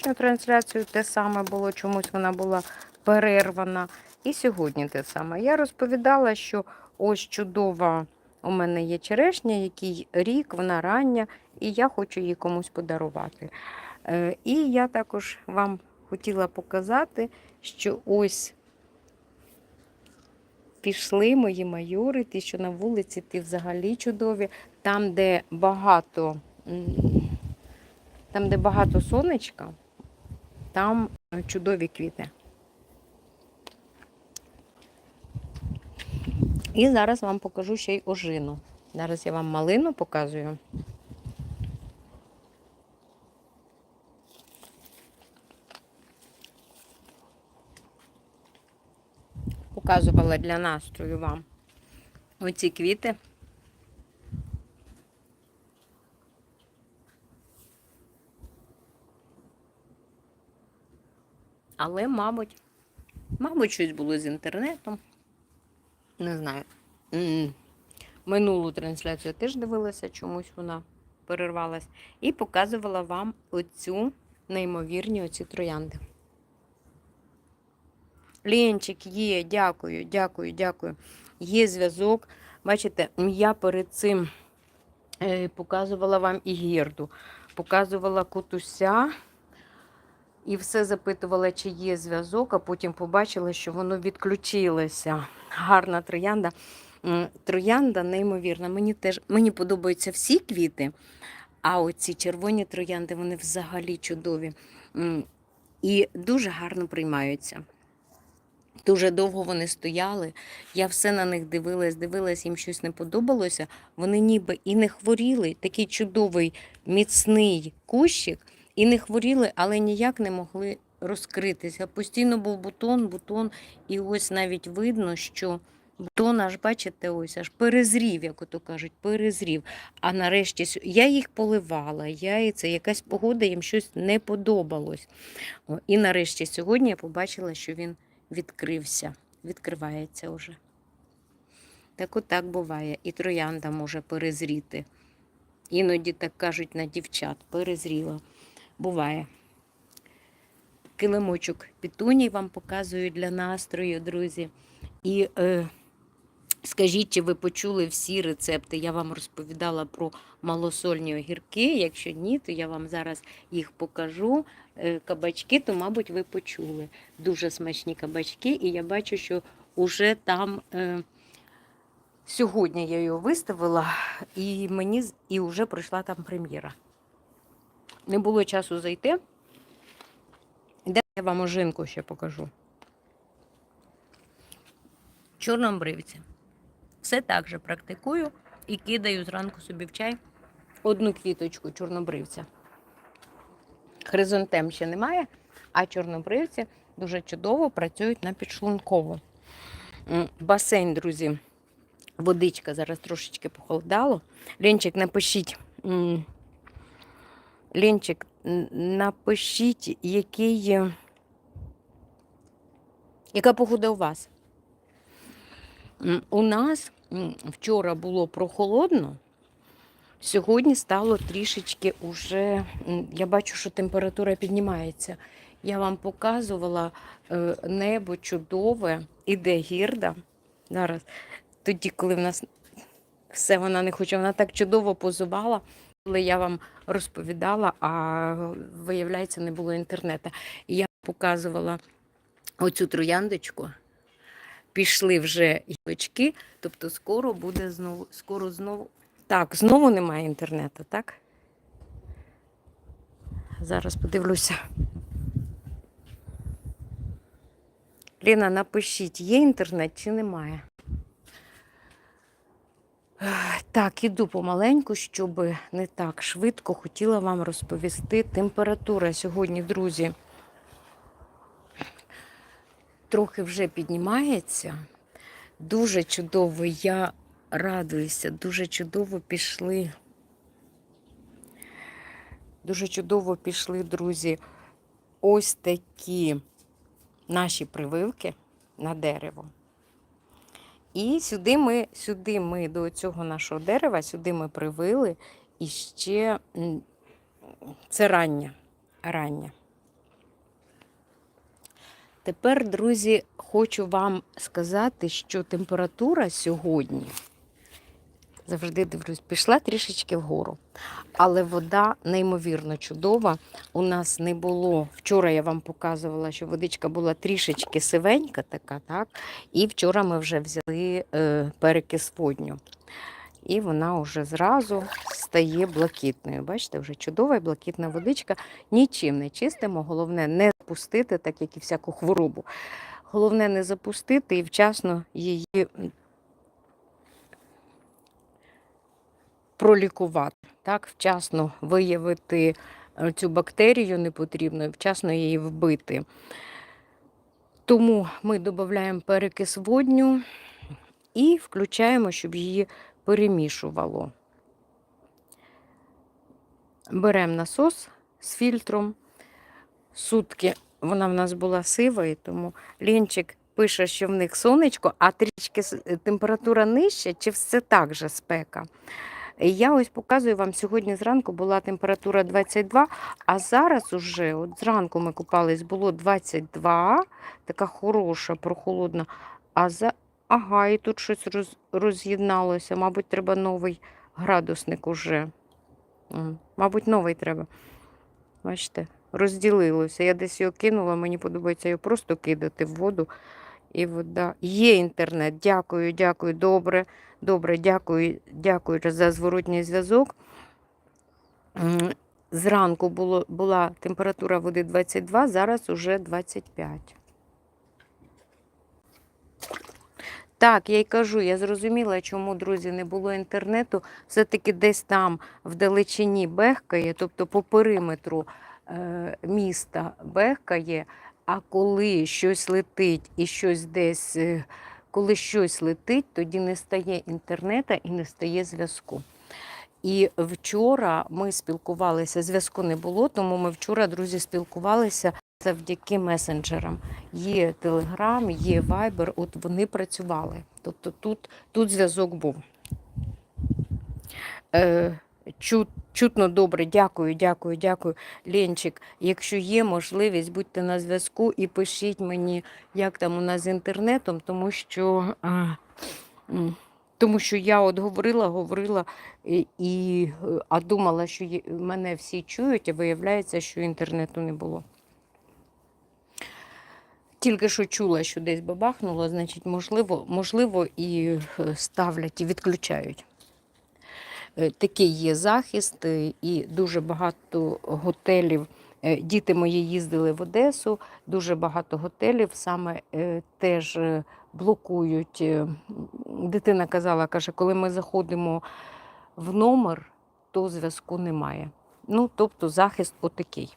трансляцію те саме було, чомусь вона була перервана. І сьогодні те саме. Я розповідала, що ось чудова у мене є черешня, який рік, вона рання, і я хочу її комусь подарувати. Е, І я також вам хотіла показати, що ось пішли мої майори, ті, що на вулиці, ті взагалі чудові. Там, де багато, там, де багато сонечка, там е, чудові квіти. І зараз вам покажу ще й ожину. Зараз я вам малину показую. Показувала для настрою вам оці квіти. Але, мабуть, мабуть, щось було з інтернетом. Не знаю. М. Минулу трансляцію теж дивилася, чомусь вона перервалась. І показувала вам оцю неймовірні оці троянди. Ленчик є, дякую, дякую, дякую. Є зв'язок. Бачите, я перед цим е, показувала вам і гірду, показувала кутуся. І все запитувала, чи є зв'язок, а потім побачила, що воно відключилося. Гарна троянда. Троянда неймовірна. Мені теж мені подобаються всі квіти, а оці червоні троянди вони взагалі чудові. І дуже гарно приймаються. Дуже довго вони стояли. Я все на них дивилась, дивилась, їм щось не подобалося. Вони ніби і не хворіли. Такий чудовий, міцний кущик, і не хворіли, але ніяк не могли розкритися. Постійно був бутон, бутон, і ось навіть видно, що бутон аж, бачите, ось аж перезрів, як ото кажуть, перезрів. А нарешті я їх поливала, я і це якась погода їм щось не подобалось. О, і нарешті сьогодні я побачила, що він відкрився, відкривається вже. Так отак буває. І троянда може перезріти. Іноді так кажуть на дівчат, перезріла. Буває. Килимочок пітуній вам показую для настрою, друзі. І е, скажіть, чи ви почули всі рецепти? Я вам розповідала про малосольні огірки. Якщо ні, то я вам зараз їх покажу. Е, кабачки, то, мабуть, ви почули. Дуже смачні кабачки, і я бачу, що уже там. Е, Сьогодні я його виставила, і мені і вже пройшла там прем'єра. Не було часу зайти. Де я вам ожинку ще покажу. Чорнобривці. Все так же практикую і кидаю зранку собі в чай одну квіточку чорнобривця. Хризантем ще немає, а чорнобривці дуже чудово працюють на підшлункову. Басейн, друзі, водичка зараз трошечки похолодало. Ленчик, напишіть. Н- напишіть, який, яка погода у вас? У нас вчора було прохолодно, сьогодні стало трішечки уже. Я бачу, що температура піднімається. Я вам показувала е, небо чудове, іде гірда. Зараз, тоді, коли в нас все вона не хоче, вона так чудово позувала, коли я вам розповідала, а виявляється, не було інтернету. Я показувала оцю трояндочку. Пішли вже гілочки, тобто скоро буде знову, скоро знову. Так, знову немає інтернету, так? Зараз подивлюся. Ліна, напишіть, є інтернет чи немає? Так, іду помаленьку, щоб не так швидко хотіла вам розповісти. Температура сьогодні, друзі, трохи вже піднімається. Дуже чудово, я радуюся, дуже чудово пішли. Дуже чудово пішли, друзі, ось такі наші прививки на дерево. І сюди ми сюди ми до цього нашого дерева, сюди ми привили і ще це рання. рання. Тепер, друзі, хочу вам сказати, що температура сьогодні завжди дивлюсь, пішла трішечки вгору. Але вода неймовірно чудова. У нас не було. Вчора я вам показувала, що водичка була трішечки сивенька, така, так? І вчора ми вже взяли е, перекис водню. І вона вже зразу стає блакитною. Бачите, вже чудова і блакитна водичка. Нічим не чистимо. Головне не запустити, так як і всяку хворобу. Головне не запустити і вчасно її пролікувати, так, вчасно виявити е, цю бактерію непотрібну, і вчасно її вбити. Тому ми додаємо перекис водню і включаємо, щоб її перемішувало. Беремо насос з фільтром. Сутки вона в нас була сива, і тому лінчик пише, що в них сонечко, а трішки температура нижча, чи все так же спека. Я ось показую вам, сьогодні зранку була температура 22, а зараз уже, от зранку ми купались, було 22, така хороша, прохолодна. А за... Ага, і тут щось роз... роз'єдналося. Мабуть, треба новий градусник уже. Мабуть, новий треба. Бачите, розділилося. Я десь його кинула, мені подобається його просто кидати в воду. І вода. Є інтернет. Дякую, дякую. Добре. Добре, дякую, дякую за зворотній зв'язок. Зранку було, була температура води 22, зараз уже 25. Так, я й кажу, я зрозуміла, чому, друзі, не було інтернету. Все-таки десь там вдалечині бехкає, тобто по периметру е, міста бехкає, а коли щось летить і щось десь, е, коли щось летить, тоді не стає інтернету і не стає зв'язку. І вчора ми спілкувалися, зв'язку не було, тому ми вчора, друзі, спілкувалися завдяки месенджерам. Є Телеграм, є Viber, от вони працювали. Тобто тут, тут зв'язок був. Е, чут, чутно добре, дякую, дякую, дякую. Ленчик, якщо є можливість, будьте на зв'язку і пишіть мені, як там у нас з інтернетом, тому що. А, тому що я от говорила, говорила, і, і, а думала, що є- мене всі чують, а виявляється, що інтернету не було. Тільки що чула, що десь бабахнуло, значить, можливо, можливо, і е, ставлять, і відключають. Е, Такий є захист, е, і дуже багато готелів. е, Діти мої їздили в Одесу, дуже багато готелів саме теж блокують. Дитина казала, каже, коли ми заходимо в номер, то зв'язку немає. Ну, тобто захист отакий.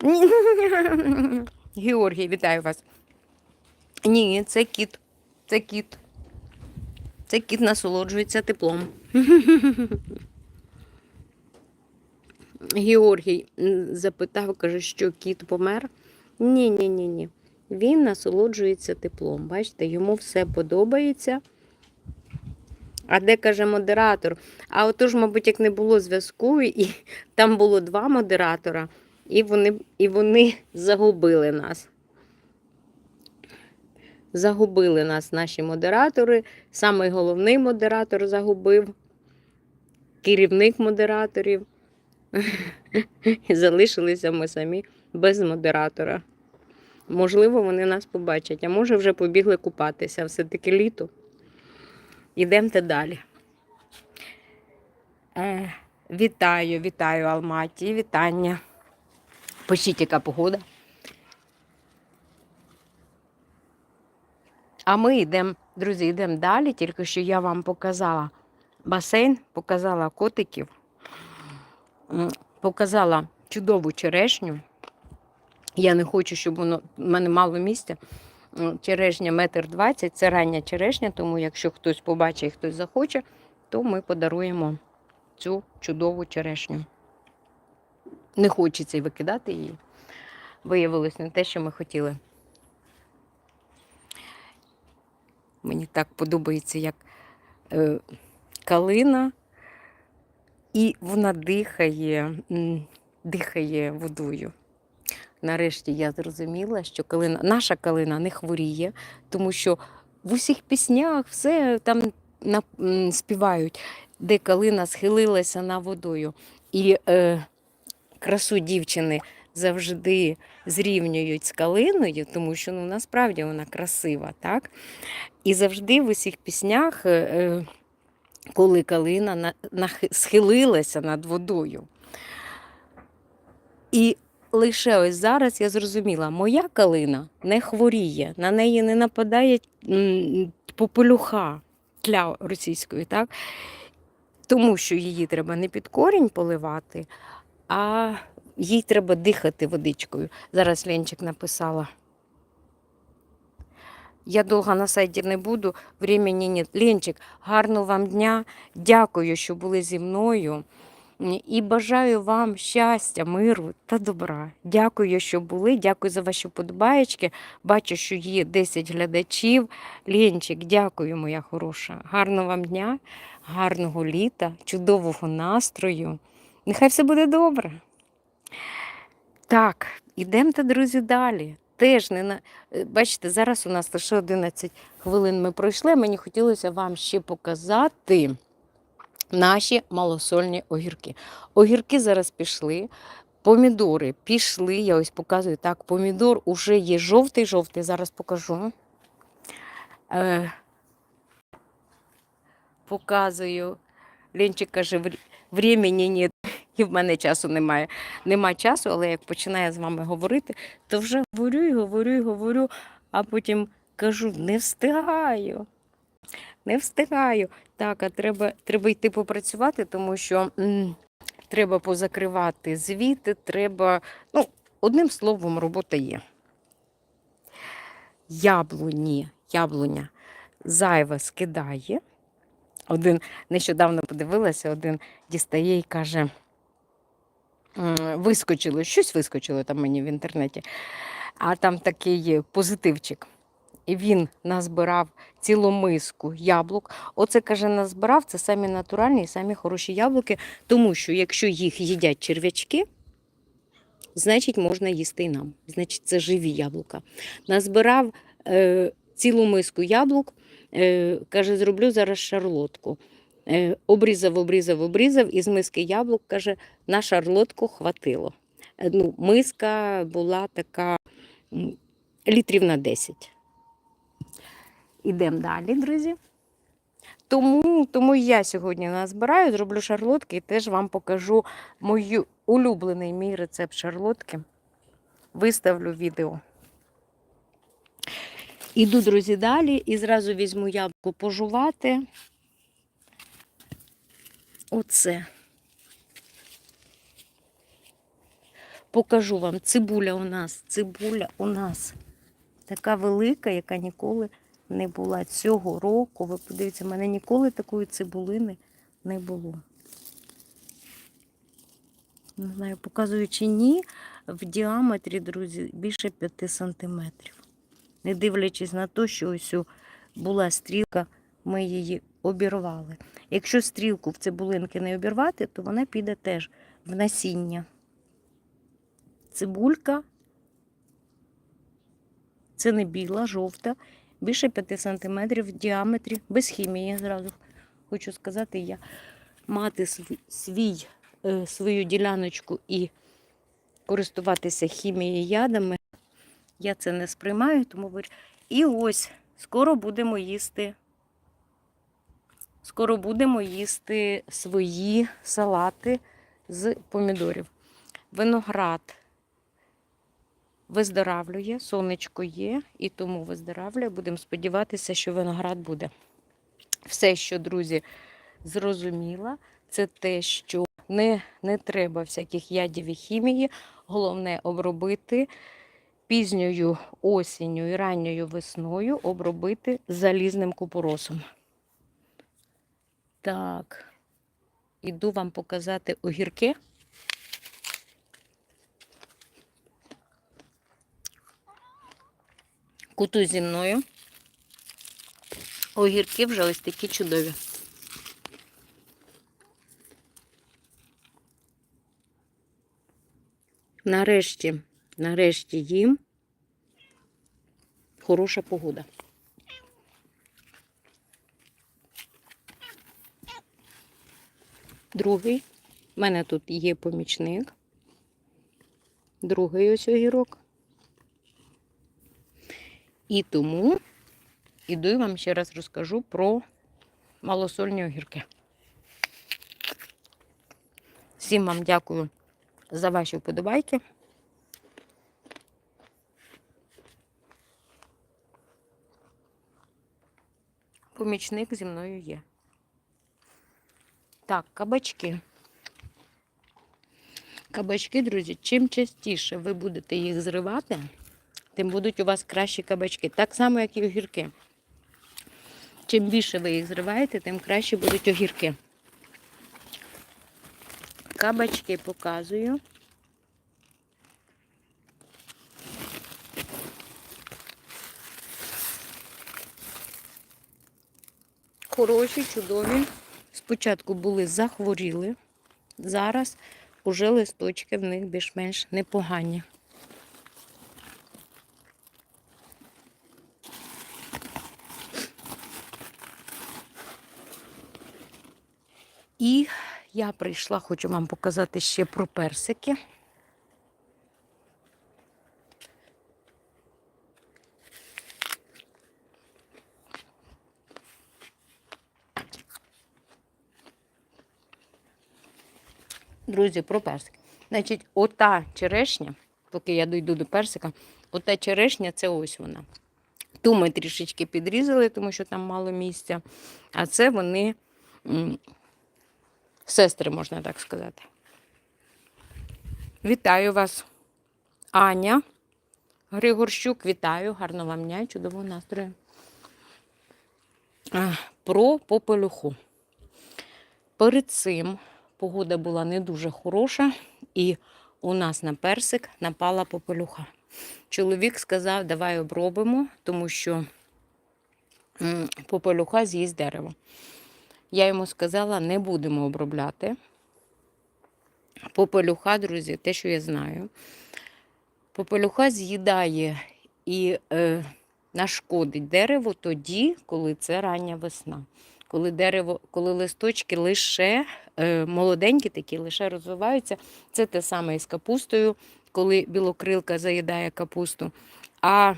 Георгій, вітаю вас. Ні, це кіт. Це кіт. Це кіт насолоджується теплом. Георгій запитав, каже, що кіт помер. Ні, ні, ні, ні. Він насолоджується теплом. Бачите, йому все подобається. А де каже модератор? А отож, мабуть, як не було зв'язку, і там було два модератора, і вони, і вони загубили нас. Загубили нас наші модератори. Самий головний модератор загубив, керівник модераторів. І залишилися ми самі без модератора. Можливо, вони нас побачать, а може вже побігли купатися. Все-таки літо. Ідемте далі. Е, вітаю, вітаю Алматі, вітання. Пишіть, яка погода. А ми йдемо, друзі, йдемо далі, тільки що я вам показала басейн, показала котиків, показала чудову черешню. Я не хочу, щоб воно в мене мало місця. Черешня метр двадцять, це рання черешня, тому якщо хтось побачить і хтось захоче, то ми подаруємо цю чудову черешню. Не хочеться викидати її. Виявилось не те, що ми хотіли. Мені так подобається, як е, калина, і вона дихає дихає водою. Нарешті я зрозуміла, що калина, наша калина не хворіє, тому що в усіх піснях все там на, співають, де калина схилилася на водою. І е, красу дівчини завжди зрівнюють з калиною, тому що ну, насправді вона красива, так? І завжди в усіх піснях, е, е, коли калина схилилася над водою. І лише ось зараз я зрозуміла, моя калина не хворіє, на неї не нападає попелюха тля російської, так? тому що її треба не під корінь поливати, а їй треба дихати водичкою. Зараз Ленчик написала. Я довго на сайті не буду, времени нет. Ленчик, гарного вам дня. Дякую, що були зі мною. І бажаю вам щастя, миру та добра. Дякую, що були. Дякую за ваші подобаєчки. Бачу, що є 10 глядачів. Ленчик, дякую, моя хороша. Гарного вам дня, гарного літа, чудового настрою. Нехай все буде добре. Так, ідемте, друзі, далі. Теж не на... е, Бачите, зараз у нас лише 11 хвилин ми пройшли. Мені хотілося вам ще показати наші малосольні огірки. Огірки зараз пішли, помідори пішли. Я ось показую так, помідор уже є жовтий-жовтий. Зараз покажу. Е, показую. Ленчик каже, «Вр- времени нет. І в мене часу немає. Нема часу, але як починаю з вами говорити, то вже говорю і говорю і говорю, а потім кажу, не встигаю. Не встигаю. Так, а треба, треба йти попрацювати, тому що м, треба позакривати звіти, треба. Ну, одним словом, робота є. Яблуні, яблуня зайве скидає. Один нещодавно подивилася, один дістає і каже: вискочило, щось вискочило там мені в інтернеті, а там такий позитивчик. І він назбирав цілу миску яблук. Оце каже, назбирав це самі натуральні і самі хороші яблуки, тому що якщо їх їдять черв'ячки, значить можна їсти і нам. Значить, це живі яблука. Назбирав е, цілу миску яблук, е, каже, зроблю зараз шарлотку. Е, обрізав, обрізав, обрізав, і з миски яблук, каже, на шарлотку хватило. Е, ну, миска була така літрів на 10. Ідемо далі, друзі. Тому, тому я сьогодні назбираю, зроблю шарлотки і теж вам покажу мою улюблений мій рецепт шарлотки. Виставлю відео. Іду, друзі, далі і зразу візьму яблуко пожувати. Оце. Покажу вам, цибуля у нас, цибуля у нас така велика, яка ніколи не була цього року. Ви подивіться, в мене ніколи такої цибулини не було. Не знаю, показую чи ні, в діаметрі, друзі, більше 5 сантиметрів. Не дивлячись на те, що ось була стрілка, ми її обірвали. Якщо стрілку в цибулинки не обірвати, то вона піде теж в насіння. Цибулька це не біла, жовта, більше 5 см в діаметрі, без хімії. Зразу хочу сказати, я мати свій, е, свою діляночку і користуватися хімією ядами. Я це не сприймаю, тому. І ось скоро будемо їсти. Скоро будемо їсти свої салати з помідорів. Виноград виздоравлює, сонечко є, і тому виздоравлює. Будемо сподіватися, що виноград буде. Все, що, друзі, зрозуміла, це те, що не, не треба всяких ядів і хімії. Головне обробити пізньою осінню і ранньою весною обробити залізним купоросом. Так, іду вам показати огірки. Куту зі мною. Огірки вже ось такі чудові. Нарешті, нарешті їм хороша погода. Другий. У мене тут є помічник. Другий ось огірок. І тому іду вам ще раз розкажу про малосольні огірки. Всім вам дякую за ваші вподобайки. Помічник зі мною є. Так, кабачки. Кабачки, друзі, чим частіше ви будете їх зривати, тим будуть у вас кращі кабачки. Так само, як і огірки. Чим більше ви їх зриваєте, тим краще будуть огірки. Кабачки показую. Хороші, чудові. Спочатку були захворіли, зараз уже листочки в них більш-менш непогані. І я прийшла, хочу вам показати ще про персики. Друзі, про персики. Значить, ота черешня, поки я дійду до персика, ота черешня це ось вона. Ту ми трішечки підрізали, тому що там мало місця. А це вони сестри, можна так сказати. Вітаю вас, Аня. Григорщук, вітаю, гарного вам дня, чудового настрою. Про попелюху. Перед цим погода була не дуже хороша, і у нас на персик напала попелюха. Чоловік сказав, давай обробимо, тому що попелюха з'їсть дерево. Я йому сказала, не будемо обробляти. Попелюха, друзі, те, що я знаю. Попелюха з'їдає і е, нашкодить дерево тоді, коли це рання весна. Коли дерево, коли листочки лише е, молоденькі такі, лише розвиваються. Це те саме і з капустою, коли білокрилка заїдає капусту. А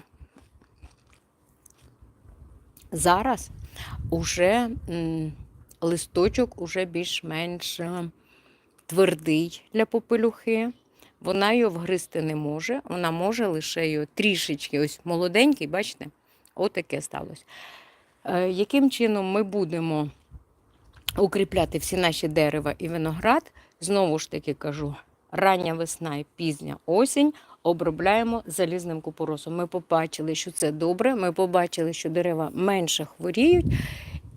зараз уже листочок уже більш-менш е, твердий для попелюхи. Вона його вгризти не може, вона може лише його трішечки, ось молоденький, бачите, отаке сталося. Е, яким чином ми будемо укріпляти всі наші дерева і виноград? Знову ж таки кажу, рання весна і пізня осінь обробляємо залізним купоросом. Ми побачили, що це добре, ми побачили, що дерева менше хворіють,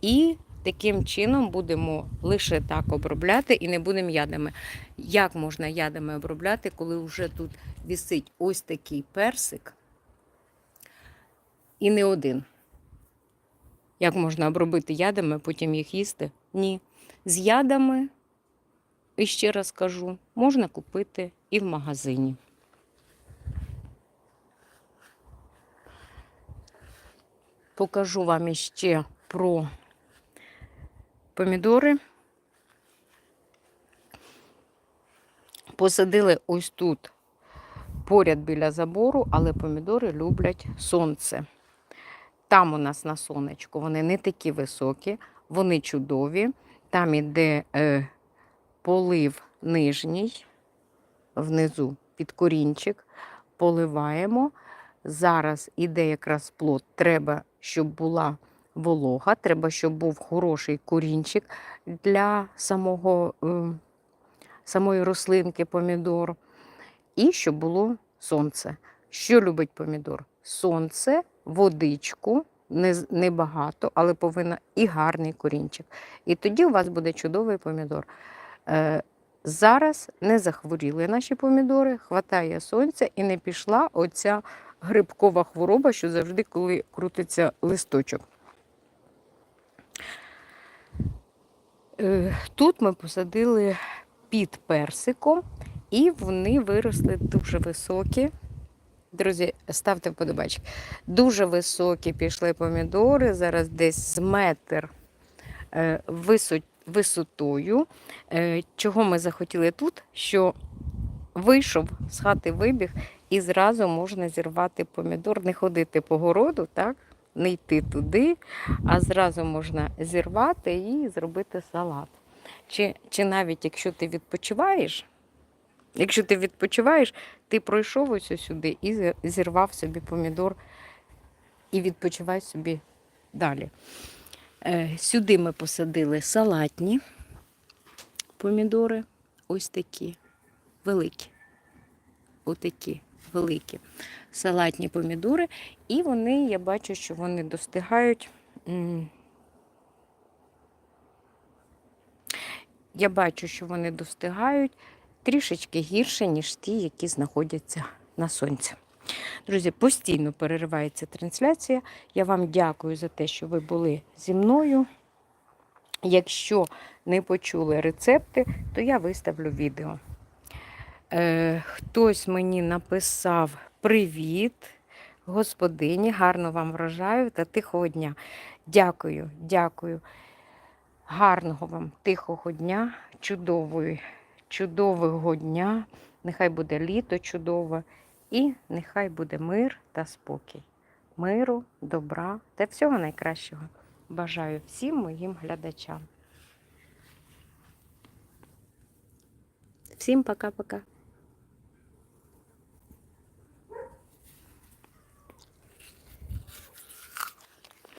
і таким чином будемо лише так обробляти і не будемо ядами. Як можна ядами обробляти, коли вже тут вісить ось такий персик і не один? Як можна обробити ядами, потім їх їсти? Ні. З ядами, і ще раз кажу, можна купити і в магазині. Покажу вам іще про помідори. Посадили ось тут поряд біля забору, але помідори люблять сонце. Там у нас на сонечку вони не такі високі, вони чудові. Там іде е, полив нижній, внизу під корінчик, поливаємо. Зараз іде якраз плод. Треба, щоб була волога, треба, щоб був хороший корінчик для самого, е, самої рослинки помідор. І щоб було сонце. Що любить помідор? Сонце, водичку, не, небагато, але повинна і гарний корінчик. І тоді у вас буде чудовий помідор. Е, зараз не захворіли наші помідори, хватає сонця і не пішла оця грибкова хвороба, що завжди, коли крутиться листочок. Е, Тут ми посадили під персиком І вони виросли дуже високі. Друзі, ставте вподобайки. Дуже високі пішли помідори. Зараз десь метр е, висотою. Е, Чого ми захотіли тут? Що вийшов з хати вибіг, і зразу можна зірвати помідор, не ходити по городу, так? не йти туди, а зразу можна зірвати і зробити салат. Чи, чи навіть якщо ти відпочиваєш, якщо ти відпочиваєш, ти пройшов ось сюди і зірвав собі помідор і відпочивай собі далі. Е, Сюди ми посадили салатні помідори, ось такі великі. Отакі великі салатні помідори. І вони, я бачу, що вони достигають. Я бачу, що вони достигають трішечки гірше, ніж ті, які знаходяться на сонці. Друзі, постійно переривається трансляція. Я вам дякую за те, що ви були зі мною. Якщо не почули рецепти, то я виставлю відео. Е, хтось мені написав привіт, господині, гарно вам врожаю та тихого дня. Дякую, дякую. Гарного вам тихого дня, чудової, чудового дня. Нехай буде літо чудове і нехай буде мир та спокій. Миру, добра та всього найкращого. Бажаю всім моїм глядачам. Всім пока-пока.